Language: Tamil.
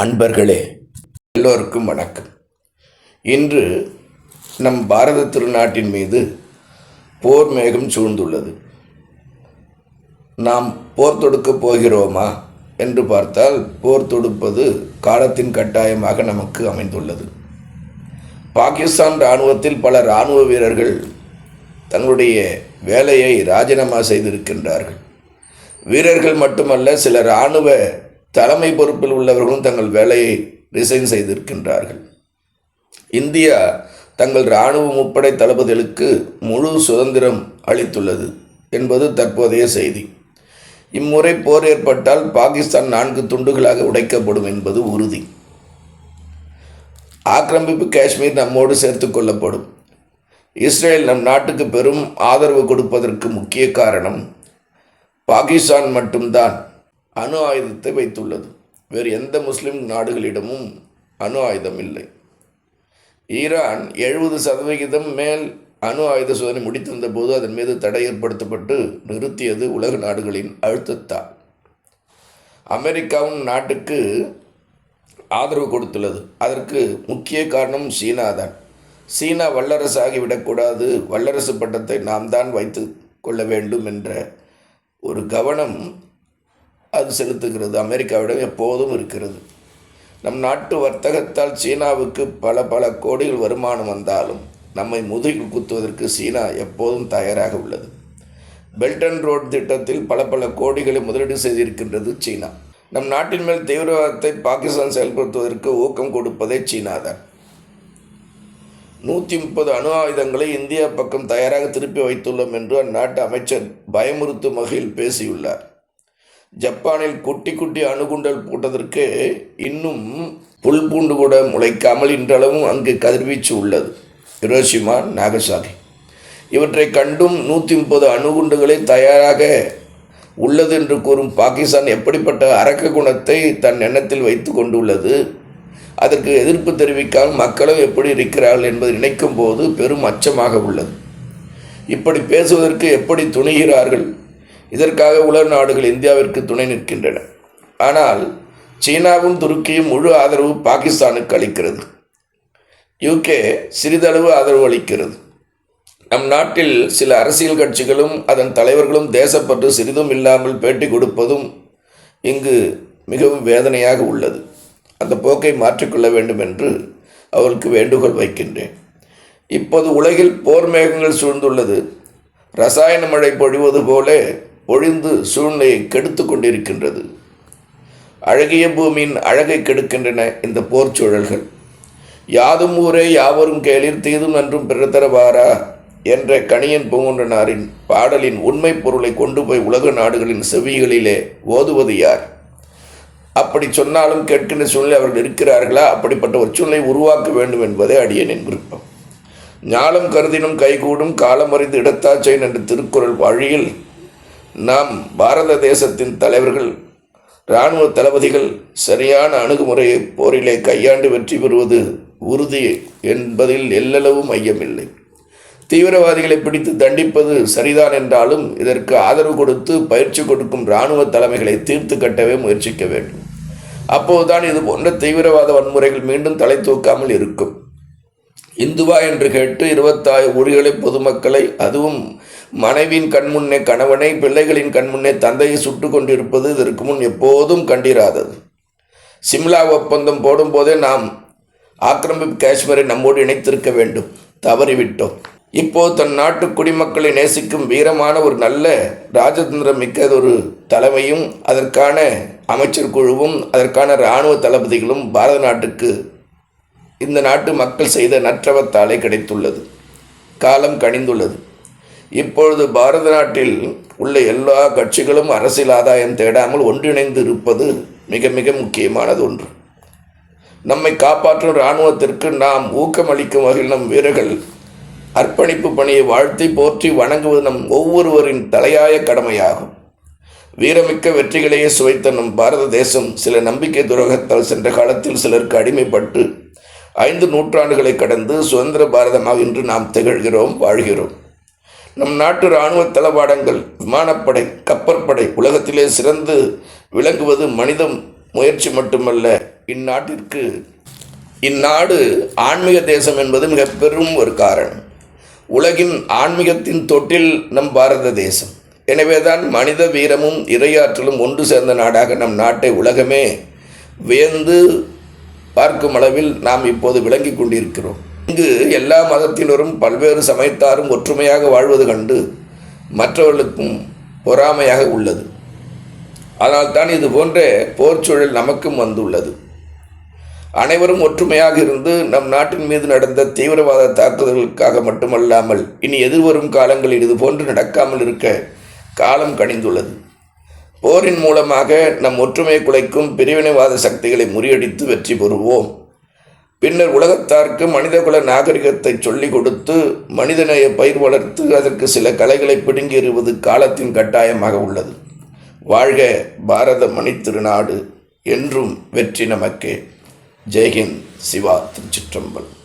அன்பர்களே எல்லோருக்கும் வணக்கம். இன்று நம் பாரத திருநாட்டின் மீது போர் மேகம் சூழ்ந்துள்ளது. நாம் போர் தொடுக்கப் போகிறோமா என்று பார்த்தால் போர் தொடுப்பது காலத்தின் கட்டாயமாக நமக்கு அமைந்துள்ளது. பாகிஸ்தான் இராணுவத்தில் பல இராணுவ வீரர்கள் தங்களுடைய வேலையை ராஜினாமா செய்திருக்கின்றார்கள். வீரர்கள் மட்டுமல்ல சில இராணுவ தலைமை பொறுப்பில் உள்ளவர்களும் தங்கள் வேலையை ரிசைன் செய்திருக்கின்றார்கள். இந்தியா தங்கள் இராணுவ முப்படை தளபதிகளுக்கு முழு சுதந்திரம் அளித்துள்ளது என்பது தற்போதைய செய்தி. இம்முறை போர் ஏற்பட்டால் பாகிஸ்தான் நான்கு துண்டுகளாக உடைக்கப்படும் என்பது உறுதி. ஆக்கிரமிப்பு காஷ்மீர் நம்மோடு சேர்த்து கொள்ளப்படும். இஸ்ரேல் நம் நாட்டுக்கு பெரும் ஆதரவு கொடுப்பதற்கு முக்கிய காரணம் பாகிஸ்தான் மட்டும்தான். அணு ஆயுதத்தை வைத்துள்ளது. வேறு எந்த முஸ்லிம் நாடுகளிடமும் அணு ஆயுதம் இல்லை. ஈரான் எழுபது சதவிகிதம் மேல் அணு ஆயுத சோதனை முடித்திருந்த போது அதன் மீது தடை ஏற்படுத்தப்பட்டு நிறுத்தியது உலக நாடுகளின் அழுத்தத்தால். அமெரிக்காவும் நாட்டுக்கு ஆதரவு கொடுத்துள்ளது. அதற்கு முக்கிய காரணம் சீனா தான் சீனா வல்லரசாகிவிடக்கூடாது. வல்லரசு பட்டத்தை நாம் தான் வைத்து கொள்ள வேண்டும் என்ற ஒரு கவனம் அது செலுத்துகிறது. அமெரிக்காவிடம் எப்போதும் இருக்கிறது. நம் நாட்டு வர்த்தகத்தால் சீனாவுக்கு பல பல கோடிகள் வருமானம் வந்தாலும் நம்மை முதுகில் குத்துவதற்கு சீனா எப்போதும் தயாராக உள்ளது. பெல்ட் அண்ட் ரோட் திட்டத்தில் பல பல கோடிகளை முதலீடு செய்திருக்கின்றது சீனா. நம் நாட்டின் மேல் தீவிரவாதத்தை பாகிஸ்தான் செயல்படுத்துவதற்கு ஊக்கம் கொடுப்பதே சீனா தான் நூற்றி முப்பது அணு ஆயுதங்களை இந்தியா பக்கம் தயாராக திருப்பி வைத்துள்ளோம் என்று அந்நாட்டு அமைச்சர் பயமுறுத்தும் வகையில் பேசியுள்ளார். ஜப்பானில் குட்டி குட்டி அணுகுண்டல் போட்டதற்கு இன்னும் புல் பூண்டு கூட முளைக்காமல் இன்றளவும் அங்கு கதிர்வீச்சு உள்ளது. Hiroshima Nagasaki. இவற்றை கண்டும் நூற்றி முப்பது அணுகுண்டுகளை தயாராக உள்ளது என்று கூறும் பாகிஸ்தான் எப்படிப்பட்ட அரக்க குணத்தை தன் எண்ணத்தில் வைத்து கொண்டுள்ளது? அதற்கு எதிர்ப்பு தெரிவிக்காமல் மக்களும் எப்படி இருக்கிறார்கள் என்பதை நினைக்கும் போது பெரும் அச்சமாக உள்ளது. இப்படி பேசுவதற்கு எப்படி துணிகிறார்கள்? இதற்காக உலக நாடுகள் இந்தியாவிற்கு துணை நிற்கின்றன. ஆனால் சீனாவும் துருக்கியும் முழு ஆதரவு பாகிஸ்தானுக்கு அளிக்கிறது. யூகே சிறிதளவு ஆதரவு அளிக்கிறது. நம் நாட்டில் சில அரசியல் கட்சிகளும் அதன் தலைவர்களும் தேசப்பற்று சிறிதும் இல்லாமல் பேட்டி கொடுப்பதும் இங்கு மிகவும் வேதனையாக உள்ளது. அந்த போக்கை மாற்றிக்கொள்ள வேண்டும் என்று அவருக்கு வேண்டுகோள் வைக்கின்றேன். இப்போது உலகில் போர் மேகங்கள் சூழ்ந்துள்ளது. ரசாயன மழை பொழிவது போல ஒழிந்து சூழ்நிலையை கெடுத்து கொண்டிருக்கின்றது. அழகிய பூமியின் அழகை கெடுக்கின்றன இந்த போர் சூழல்கள். யாதும் ஊரே யாவரும் கேளிர் தீதும் நன்றும் பிறத்தரவாரா என்ற கணியன் பூங்குன்றனாரின் பாடலின் உண்மை பொருளை கொண்டு போய் உலக நாடுகளின் செவிகளிலே ஓதுவது யார்? அப்படி சொன்னாலும் கேட்கின்ற சூழ்நிலை அவர்கள் இருக்கிறார்களா? அப்படிப்பட்ட ஒரு சூழ்நிலை உருவாக்க வேண்டும் என்பதே அடியனின் விருப்பம். ஞாலம் கருதினும் கைகூடும் காலமறிந்து இடத்தாச்சேன் என்ற திருக்குறள் வழியில் நாம் பாரத தேசத்தின் தலைவர்கள் இராணுவ தளபதிகள் சரியான அணுகுமுறையை போரிலே கையாண்டு வெற்றி பெறுவது உறுதி என்பதில் எல்லளவும் ஐயமில்லை. தீவிரவாதிகளை பிடித்து தண்டிப்பது சரிதான் என்றாலும் இதற்கு ஆதரவு கொடுத்து பயிற்சி கொடுக்கும் இராணுவ தலைமைகளை தீர்த்து கட்டவே முயற்சிக்க வேண்டும். அப்போதுதான் இது போன்ற தீவிரவாத வன்முறைகள் மீண்டும் தலை தூக்காமல் இருக்கும். இந்துவா என்று கேட்டு இருபத்தாறு ஊழிகளை பொதுமக்களை அதுவும் மனைவியின் கண்முன்னே கணவனை பிள்ளைகளின் கண்முன்னே தந்தையை சுட்டு கொண்டிருப்பது இதற்கு முன் எப்போதும் கண்டிராதது. சிம்லா ஒப்பந்தம் போடும்போதே நாம் ஆக்கிரமிப்பு காஷ்மீரை நம்மோடு இணைத்திருக்க வேண்டும். தவறிவிட்டோம். இப்போது தன் நாட்டு குடிமக்களை நேசிக்கும் வீரமான ஒரு நல்ல ராஜதந்திரம் மிக்க ஒரு தலைமையும் அதற்கான அமைச்சர் குழுவும் அதற்கான இராணுவ தளபதிகளும் பாரத நாட்டுக்கு இந்த நாட்டு மக்கள் செய்த நற்றவத்தாலே கிடைத்துள்ளது. காலம் கணிந்துள்ளது இப்பொழுது பாரத நாட்டில் உள்ள எல்லா கட்சிகளும் அரசியல் ஆதாயம் தேடாமல் ஒன்றிணைந்து இருப்பது மிக மிக முக்கியமானது ஒன்று. நம்மை காப்பாற்றும் இராணுவத்திற்கு நாம் ஊக்கமளிக்கும் வகையில் நம் வீரர்கள் அர்ப்பணிப்பு பணியை வாழ்த்தி போற்றி வணங்குவது நம் ஒவ்வொருவரின் தலையாய கடமையாகும். வீரமிக்க வெற்றிகளையே சுவைத்த நம் பாரத தேசம் சில நம்பிக்கை துரோகத்தால் சென்ற காலத்தில் சிலருக்கு அடிமைப்பட்டு ஐந்து நூற்றாண்டுகளை கடந்து சுதந்திர பாரதமாக இன்று நாம் திகழ்கிறோம் வாழ்கிறோம். நம் நாட்டு இராணுவ தளவாடங்கள் விமானப்படை கப்பற்படை உலகத்திலே சிறந்து விளங்குவது மனித முயற்சி மட்டுமல்ல இந்நாட்டிற்கு இந்நாடு ஆன்மீக தேசம் என்பது மிக பெரும் ஒரு காரணம். உலகின் ஆன்மீகத்தின் தொட்டில் நம் பாரத தேசம். எனவேதான் மனித வீரமும் இரையாற்றலும் ஒன்று சேர்ந்த நாடாக நம் நாட்டை உலகமே வியந்து பார்க்கும் அளவில் நாம் இப்போது விளங்கிக் கொண்டிருக்கிறோம். இங்கு எல்லா மதத்தினரும் பல்வேறு சமயத்தாரும் ஒற்றுமையாக வாழ்வது கண்டு மற்றவர்களுக்கும் பொறாமையாக உள்ளது. அதனால்தான் இது போன்ற போர்ச்சூழல் நமக்கும் வந்துள்ளது. அனைவரும் ஒற்றுமையாக இருந்து நம் நாட்டின் மீது நடந்த தீவிரவாத தாக்குதல்களுக்காக மட்டுமல்லாமல் இனி எதிர்வரும் காலங்களில் இது போன்று நடக்காமல் இருக்க காலம் கணிந்துள்ளது போரின் மூலமாக நம் ஒற்றுமையை குலைக்கும் பிரிவினைவாத சக்திகளை முறியடித்து வெற்றி பெறுவோம். பின்னர் உலகத்தார்க்கு மனிதகுல நாகரிகத்தை சொல்லிக் கொடுத்து மனிதநேய பயிர் வளர்த்து அதற்கு சில கலைகளை பிடுங்கி காலத்தின் கட்டாயமாக உள்ளது. வாழ்க பாரத மணித்திருநாடு என்றும் வெற்றி நமக்கே. ஜெய்ஹிந்த் சிவா திருச்சிற்றம்பலம்.